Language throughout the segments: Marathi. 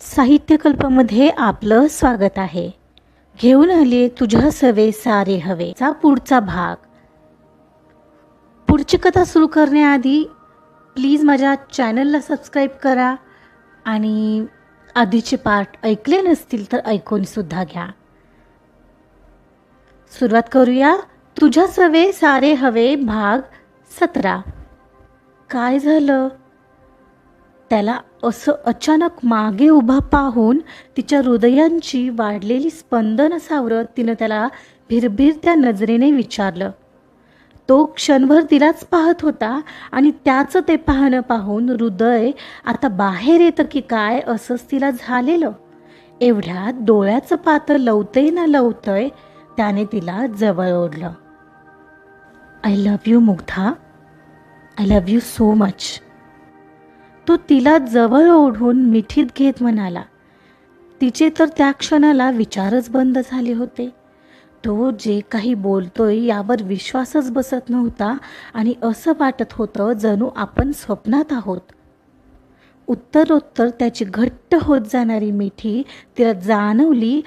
साहित्यकल्पमध्ये आपलं स्वागत आहे. घेऊन आले तुझ्या सवे सारे हवे. चा पुढचा भाग. पुढची कथा सुरू करण्याआधी प्लीज माझ्या चॅनलला सबस्क्राईब करा आणि आधीचे पार्ट ऐकले नसतील तर ऐकूनसुद्धा घ्या. सुरुवात करूया तुझ्या सवे सारे हवे भाग सतरा. काय झालं? त्याला असं अचानक मागे उभा पाहून तिच्या हृदयांची वाढलेली स्पंदन सावरत तिनं त्याला भिरभिरत्या नजरेने विचारलं. तो क्षणभर तिलाच पाहत होता आणि त्याचं ते पाहणं पाहून हृदय आता बाहेर येतं की काय असंच तिला झालेलं. एवढ्यात डोळ्याचं पात्र लवतंय ना लवतंय त्याने तिला जवळ ओढलं. I love you Mugdha. I love you so much तो तिला जवळ ओढून मिठीत घेत म्हणाला तिचे तर त्या क्षणाला विचारच बंद झाले होते. तो जे काही बोलतोय यावर विश्वासच बसत नव्हता आणि असं वाटत होतं जणू आपण स्वप्नात आहोत. उत्तरोत्तर त्याची घट्ट होत जाणारी मिठी तिला जाणवली.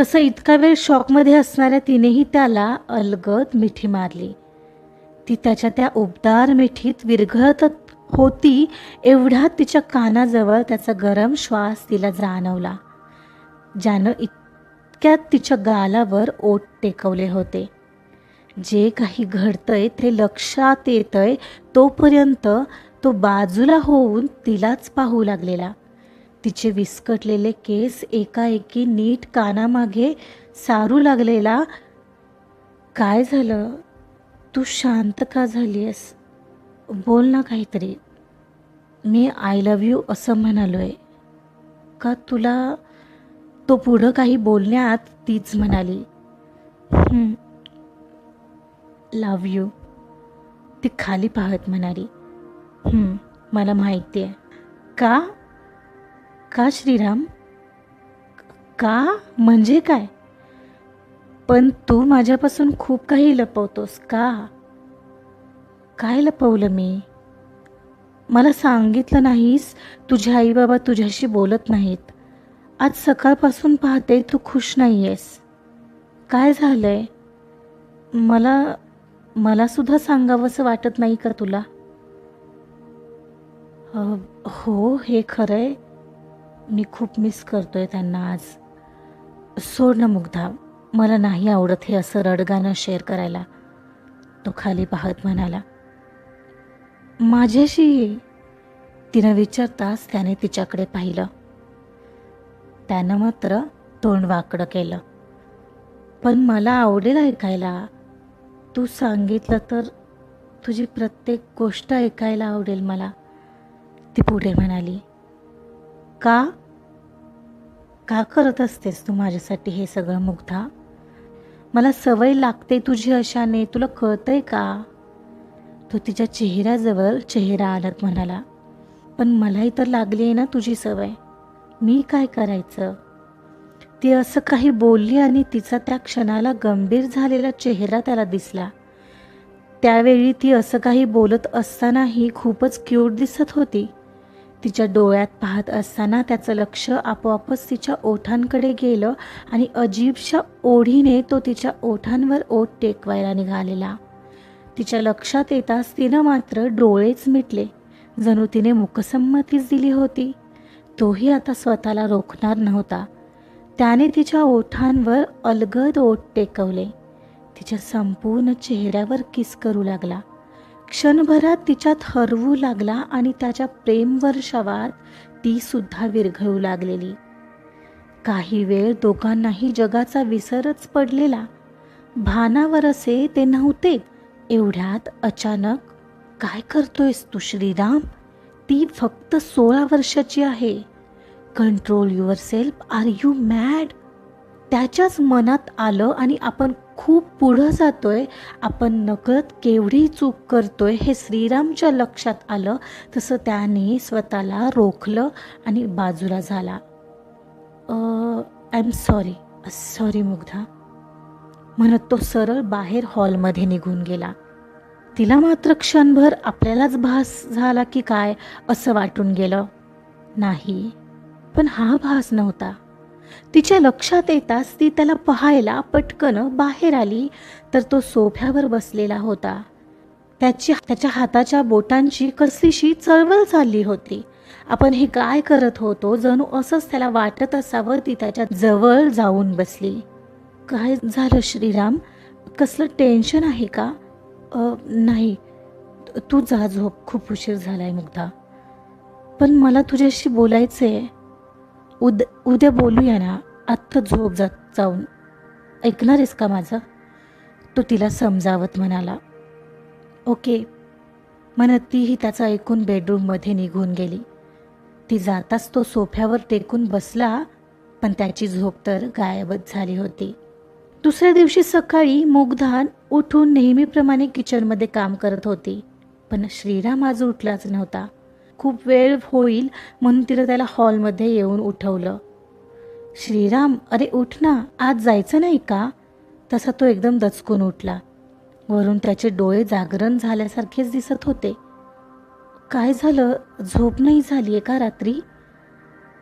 तसं इतका वेळ शॉकमध्ये असणाऱ्या तिनेही त्याला अलगद मिठी मारली. ती त्याच्या त्या उबदार मिठीत विरघळत होती एवढा तिच्या कानाजवळ त्याचा गरम श्वास तिला जाणवला ज्यानं इतक्यात तिच्या गालावर ओट टेकवले होते. जे काही घडतंय ते लक्षात येतंय तोपर्यंत तो बाजूला होऊन तिलाच पाहू लागलेला. तिचे विस्कटलेले केस एकाएकी नीट कानामागे सारू लागलेला. काय झालं? तू शांत का झाली आहेस बोल ना काहीतरी. मी आय लव्ह यू असं म्हणालो आहे का तुला तो पुढं काही बोलण्यात तीच म्हणाली? लव यू ती खाली पाहत म्हणाली. मला माहिती आहे का? का श्रीराम? का? म्हणजे काय? पण तू माझ्यापासून खूप काही लपवतोस का? काय लपवलं मी. मला सांगितलं नाहीस तुझे आई बाबा तुझ्याशी बोलत नाहीत. आज सकाळपासून पाहते तू खुश नाही आहेस काय झालं मला मला मलासुद्धा सांगावंसं वाटत नाही का तुला? हो हे खरं आहे मी खूप मिस करतोय त्यांना आज. सोड ना मुग्धा. मला नाही आवडत हे असं रडगाणं शेअर करायला. तो खाली पाहत म्हणाला. माझ्याशी तिनं विचारताच त्याने तिच्याकडे पाहिलं. त्यानं मात्र तोंड वाकडं केलं. पण मला आवडेल ऐकायला. तू सांगितलं तर तुझी प्रत्येक गोष्ट ऐकायला आवडेल मला ती पुढे म्हणाली. का? का करत असतेस तू माझ्यासाठी हे सगळं मुग्धा? मला सवय लागते तुझी अशाने. तुला कळतंय का? तो तिच्या चेहऱ्याजवळ चेहरा आलत म्हणाला पण मलाही तर लागली आहे ना तुझी सवय. मी काय करायचं? ती असं काही बोलली आणि तिचा त्या क्षणाला गंभीर झालेला चेहरा त्याला दिसला. त्यावेळी ती असं काही बोलत असतानाही खूपच क्यूट दिसत होती. तिच्या डोळ्यात पाहत असताना त्याचं लक्ष आपोआपच तिच्या ओठांकडे गेलं आणि अजीबशा ओढीने तो तिच्या ओठांवर ओठ टेकवायला निघालेला. तिच्या लक्षात येताच तिनं मात्र डोळेच मिटले. जणू तिने मुकसंमतीच दिली होती. तोही आता स्वतःला रोखणार नव्हता. त्याने तिच्या ओठांवर अलगद ओठ टेकवले. तिच्या संपूर्ण चेहऱ्यावर किस करू लागला. क्षणभरात तिच्यात हरवू लागला आणि त्याच्या प्रेमवर्षावात ती सुद्धा विरघळू लागलेली. काही वेळ दोघांनाही जगाचा विसरच पडलेला. भानावर असे ते नव्हते. एवढ्यात अचानक काय करतोयस तू श्रीराम? ती फक्त सोळा वर्षाची आहे. Control yourself are you mad त्याच्याच मनात आलं आणि आपण खूप पुढं जातोय. आपण नकळत केवढी चूक करतोय हे श्रीरामच्या लक्षात आलं. तसं त्याने स्वतःला रोखलं आणि बाजूला झाला. I am sorry sorry Mugdha. म्हणत तो सरळ बाहेर हॉलमध्ये निघून गेला. तिला मात्र क्षणभर आपल्यालाच भास झाला की काय असं वाटून गेलं. नाही पण हा भास नव्हता. तिच्या लक्षात येताच ती त्याला पाहायला पटकन बाहेर आली तर तो सोफ्यावर बसलेला होता. त्याची त्याच्या हाताच्या बोटांची कसलीशी चळवळ चालली होती. आपण हे काय करत होतो जणू असंच त्याला वाटत असावं ती त्याच्याजवळ जाऊन बसली. काय झालं श्रीराम? कसलं टेन्शन आहे का? नाही. तू जा झोप खूप उशीर झाला आहे मुग्धा. पण मला तुझ्याशी बोलायचं आहे उद उद्या बोलूया ना. आत्ता झोप जात जाऊन. ऐकणार आहेस का माझं? तो तिला समजावत म्हणाला. ओके. म्हणत तीही त्याचं ऐकून बेडरूममध्ये निघून गेली. ती जाताच तो सोफ्यावर टेकून बसला पण त्याची झोप तर गायबच झाली होती. दुसऱ्या दिवशी सकाळी मोगधान उठून नेहमीप्रमाणे किचनमध्ये काम करत होती. पण श्रीराम आज उठलाच नव्हता. खूप वेळ होईल म्हणून तिला त्याला हॉलमध्ये येऊन उठवलं. श्रीराम अरे उठ ना आज जायचं नाही का? तसा तो एकदम दचकून उठला. वरून त्याचे डोळे जागरण झाल्यासारखेच दिसत होते. काय झालं? झोप नाही झाली आहे का रात्री?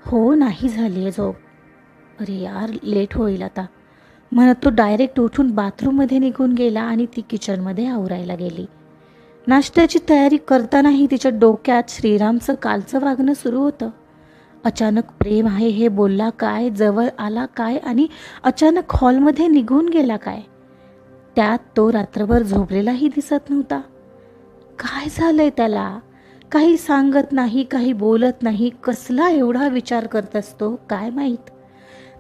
हो नाही झाली आहे झोप. अरे यार लेट होईल आता. म्हणत तो डायरेक्ट उठून बाथरूममध्ये निघून गेला आणि ती किचनमध्ये आवरायला गेली. नाश्त्याची तयारी करतानाही तिच्या डोक्यात श्रीरामचं कालचं वागणं सुरू होतं. अचानक प्रेम आहे हे बोलला काय जवळ आला काय आणि अचानक हॉलमध्ये निघून गेला काय? त्यात तो रात्रभर झोपलेलाही दिसत नव्हता. काय झालंय त्याला? काही सांगत नाही काही बोलत नाही कसला एवढा विचार करत असतो काय माहीत?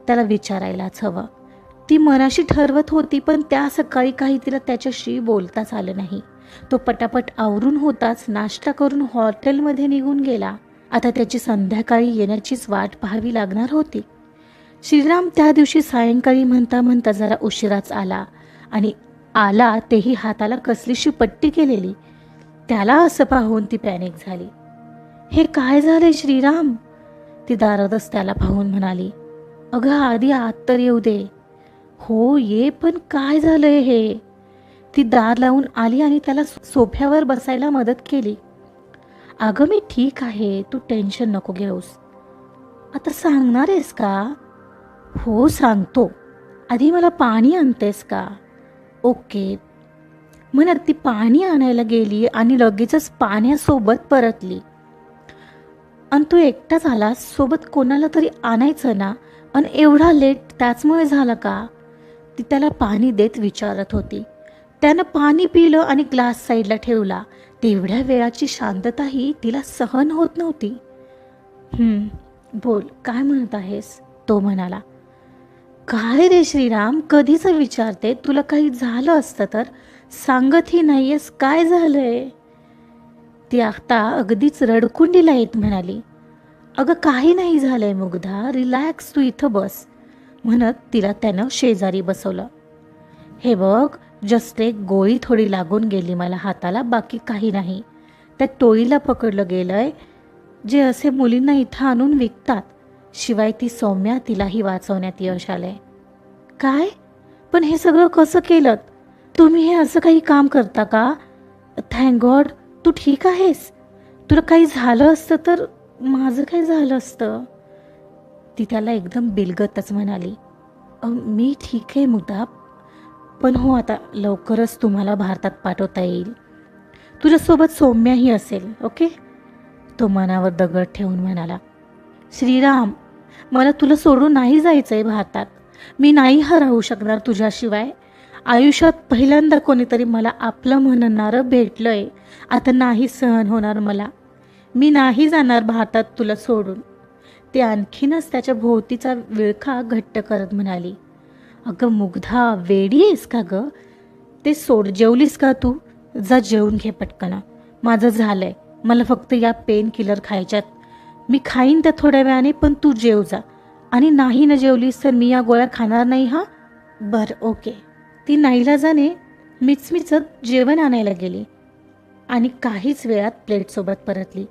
त्याला विचारायलाच हवं. ती मनाशी ठरवत होती पण त्या सकाळी काही तिला त्याच्याशी बोलताच आलं नाही. तो पटापट आवरून होताच नाश्ता करून हॉटेलमध्ये निघून गेला. आता त्याची संध्याकाळी येण्याचीच वाट पाहावी लागणार होती. श्रीराम त्या दिवशी सायंकाळी म्हणता म्हणता जरा उशिराच आला आणि आला तेही हाताला कसलीशी पट्टी केलेली. त्याला असं पाहून ती पॅनिक झाली. हे काय झाले श्रीराम? ती दारातच त्याला पाहून म्हणाली. अगं आधी आत तर येऊ दे. हो ये पण काय झालंय हे? ती दार लावून आली आणि त्याला सोफ्यावर बसायला मदत केली. अगं मी ठीक आहे तू टेन्शन नको घेऊस. आता सांगणार आहेस का? हो सांगतो. आधी मला पाणी आणतेस का? ओके. म्हणत ती पाणी आणायला गेली आणि लगेचच पाण्यासोबत परतली. आणि तू एकटाच आलास सोबत कोणाला तरी आणायचं ना? आणि एवढा लेट त्याचमुळे झाला का? ती त्याला पाणी देत विचारत होती. त्यानं पाणी पिलं आणि ग्लास साईडला ठेवला. तेवढ्या वेळाची शांतताही तिला सहन होत नव्हती. बोल काय म्हणत आहेस? तो म्हणाला. काय रे श्रीराम कधीच विचारते तुला काही झालं असतं तर? सांगतही नाहीयेस काय झालंय? ती आता अगदीच रडकुंडीला येत म्हणाली. अगं काही नाही झालंय मुग्धा रिलॅक्स तू इथं बस. म्हणत तिला त्यानं शेजारी बसवलं. हे बघ जस्ट एक गोळी थोडी लागून गेली मला हाताला बाकी काही नाही. त्या टोळीला पकडलं गेलंय जे असे मुलींना इथं आणून विकतात. शिवाय ती सौम्या तिलाही वाचवण्यात यश आलंय. काय? पण हे सगळं कसं केलं? तुम्ही हे असं काही काम करता का? थँक गॉड तू ठीक आहेस? तुला काही झालं असतं तर माझं काय झालं असतं? ती त्याला एकदम बिलगतच म्हणाली मी ठीक आहे मुद्दा पण हो आता लवकरच तुम्हाला भारतात पाठवता येईल. तुझ्यासोबत सौम्याही असेल ओके? तो मनावर दगड ठेवून म्हणाला श्रीराम मला तुला सोडून नाही जायचं आहे भारतात. मी नाही हरवू शकणार तुझ्याशिवाय. आयुष्यात पहिल्यांदा कोणीतरी मला आपलं म्हणणारं भेटलं आहे आता नाही सहन होणार मला. मी नाही जाणार भारतात तुला सोडून. ते आणखीनच त्याच्या भोवतीचा विळखा घट्ट करत म्हणाली अगं मुग्धा वेडी आहेस का गं? ते सोड जेवलीस का तू? जा जेवून घे पटकन. माझं झालं आहे मला फक्त या पेन किलर खायच्यात. मी खाईन त्या थोड्या वेळाने पण तू जेव जा. आणि नाही ना जेवलीस तर मी या गोळ्या खाणार नाही हा? बरं ओके. ती नाईलाजाने मिचमिचत जेवण आणायला गेली. आणि काहीच वेळात प्लेटसोबत परतली.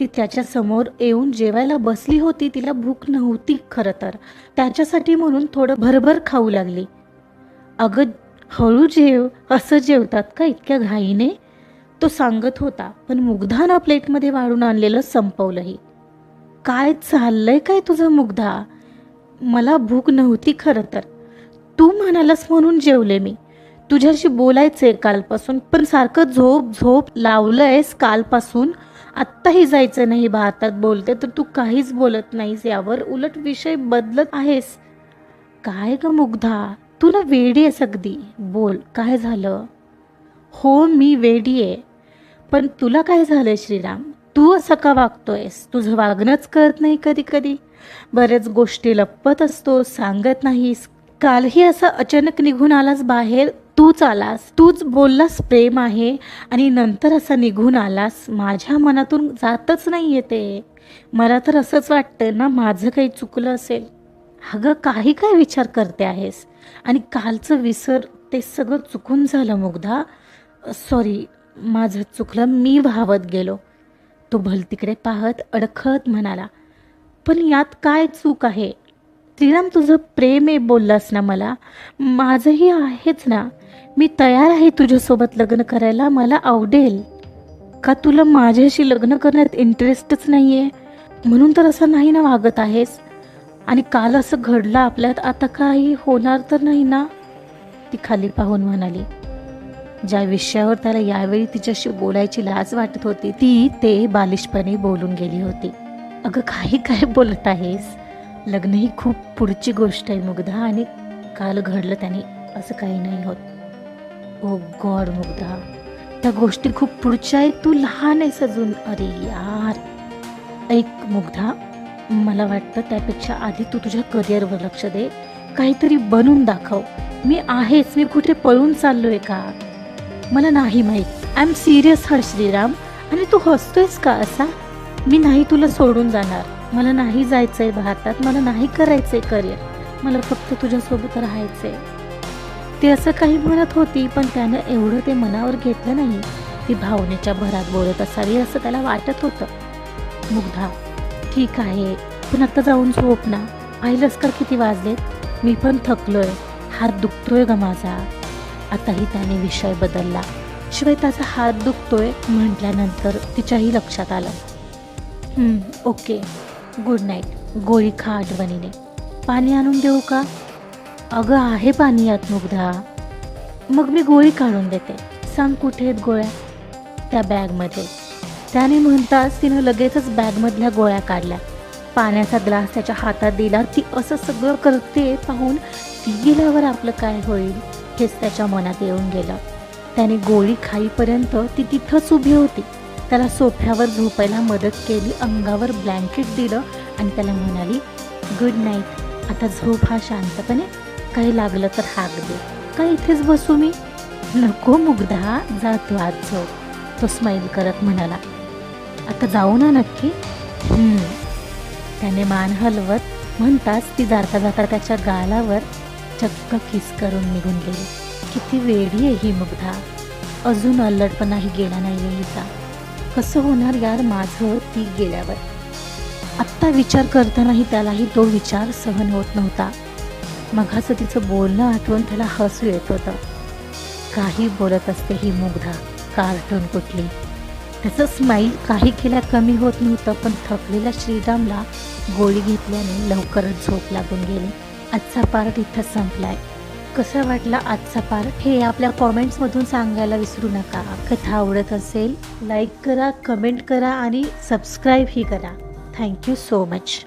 ती त्याच्यासमोर येऊन जेवायला बसली होती तिला भूक नव्हती खरं तर. त्याच्यासाठी म्हणून थोडं भरभर खाऊ लागली. अगं हळू जेव असं जेवतात का इतक्या घाईने? तो सांगत होता पण मुग्धानं प्लेटमध्ये वाढून आणलेलं संपवलंही. काय चाललंय काय तुझं मुग्धा? मला भूक नव्हती खरं तर. तू म्हणालास म्हणून जेवले मी. तुझ्याशी बोलायचंय कालपासून पण सारखं झोप झोप लावलंयस कालपासून. आत्ताही जायचं नाही भारतात बोलते तर तू काहीच बोलत नाहीस यावर उलट विषय बदलत आहेस. काय ग मुग्धा? तू ना वेडी आहेस अगदी. बोल काय झालं? हो मी वेडी आहे. पण तुला काय झालं श्रीराम? तू असं का वागतोयस? तुझं वागणंच करत नाही कधी कधी बऱ्याच गोष्टी लपत असतो सांगत नाहीस. कालही असं अचानक निघून आलास बाहेर? तूच आलास तूच बोललास प्रेम आहे आणि नंतर असं निघून आलास माझ्या मनातून जातच नाही ते. मला तर असंच वाटतं ना माझं काही चुकलं असेल. अगं काही काय विचार करते आहेस? आणि कालचं विसर ते सगळं चुकून झालं मुग्धा. सॉरी माझं चुकलं मी व्हावत गेलो. तो भलतिकडे पाहत अडखळत म्हणाला पण यात काय चूक आहे? श्रीराम तुझं प्रेम आहे बोललास ना मला? माझंही आहेच ना. मी तयार आहे तुझ्यासोबत लग्न करायला. मला आवडेल. का तुला माझ्याशी लग्न करण्यात इंटरेस्टच नाही आहे म्हणून तर असं नाही ना वागत आहेस? आणि काल असं घडलं आपल्यात आता काही होणार तर नाही ना? ती खाली पाहून म्हणाली. ज्या विषयावर त्याला यावेळी तिच्याशी बोलायची लाज वाटत होती ती ते बालिशपणे बोलून गेली होती. अगं काही काय बोलत आहेस? लग्न ही खूप पुढची गोष्ट आहे मुग्धा आणि काल घडलं त्याने असं काही नाही होत. ओ गॉड मुग्धा त्या गोष्टी खूप पुढच्या आहेत. तू लहान आहेस अजून. अरे यार. ऐक मुग्धा मला वाटतं त्यापेक्षा आधी तू तुझ्या करिअरवर लक्ष दे. काहीतरी बनून दाखव. मी आहेच. मी कुठे पळून चाललोय का? मला नाही माहीत. I am serious Har Shriram. आणि तू हसतोयस का असा? मी नाही तुला सोडून जाणार. मला नाही जायचं आहे भारतात मला नाही करायचं आहे करिअर मला फक्त तुझ्यासोबत राहायचं आहे ती असं काही म्हणत होती पण त्यानं एवढं ते मनावर घेतलं नाही. ती भावनेच्या भरात बोलत असावी असं त्याला वाटत होतं. मुग्धा ठीक आहे पण आत्ता जाऊन झोप ना. पाहिलंस का किती वाजलेत? मी पण थकलोय. हात दुखतोय ग माझा. आताही त्याने विषय बदलला. शिवाय त्याचा हात दुखतोय म्हटल्यानंतर तिच्याही लक्षात आलं. ओके. गुड नाईट गोळी खा आठवणीने. पाणी आणून देऊ का? अगं आहे पाणी यात मुग्धा. मग मी गोळी काढून देते. सांग कुठे आहेत गोळ्या? त्या बॅगमध्ये. त्याने म्हणताच तिनं लगेचच बॅगमधल्या गोळ्या काढल्या. पाण्याचा ग्लास त्याच्या हातात दिला. ती असं सगळं करते पाहून ती गेल्यावर आपलं काय होईल हेच त्याच्या मनात येऊन गेलं. त्याने गोळी खाईपर्यंत ती तिथंच उभी होती. त्याला सोफ्यावर झोपायला मदत केली अंगावर ब्लँकेट दिलं आणि त्याला म्हणाली गुड नाईट आता झोप हा शांतपणे. काही लागलं तर हाक दे. का इथेच बसू मी? नको मुग्धा. जातो आज झोप. तो स्माईल करत म्हणाला आता जाऊ ना नक्की? त्याने मान हलवत म्हणताच ती जाता जाता त्याच्या गालावर चक्क किस करून निघून गेली. किती वेडी आहे ही मुग्धा. अजून अल्लडपणाही गेला नाही आहे हिचा. कसं होणार यार माझं ती गेल्यावर? आत्ता विचार करतानाही त्यालाही तो विचार सहन होत नव्हता. मघाचं तिचं बोलणं आठवून त्याला हसू येत होतं. काही बोलत असते ही मुग्धा कार्टून कुठली. त्याचं स्माईल काही केल्या कमी होत नव्हतं पण थकलेल्या श्रीरामला गोळी घेतल्याने लवकरच झोप लागून गेली. आजचा पार्ट इथं संपलाय. कसा वाटला आजचा पार्ट हे आपल्या कॉमेंट्समधून सांगायला विसरू नका. कथा आवडत असेल लाईक करा कमेंट करा आणि सबस्क्राईबही करा. Thank you so much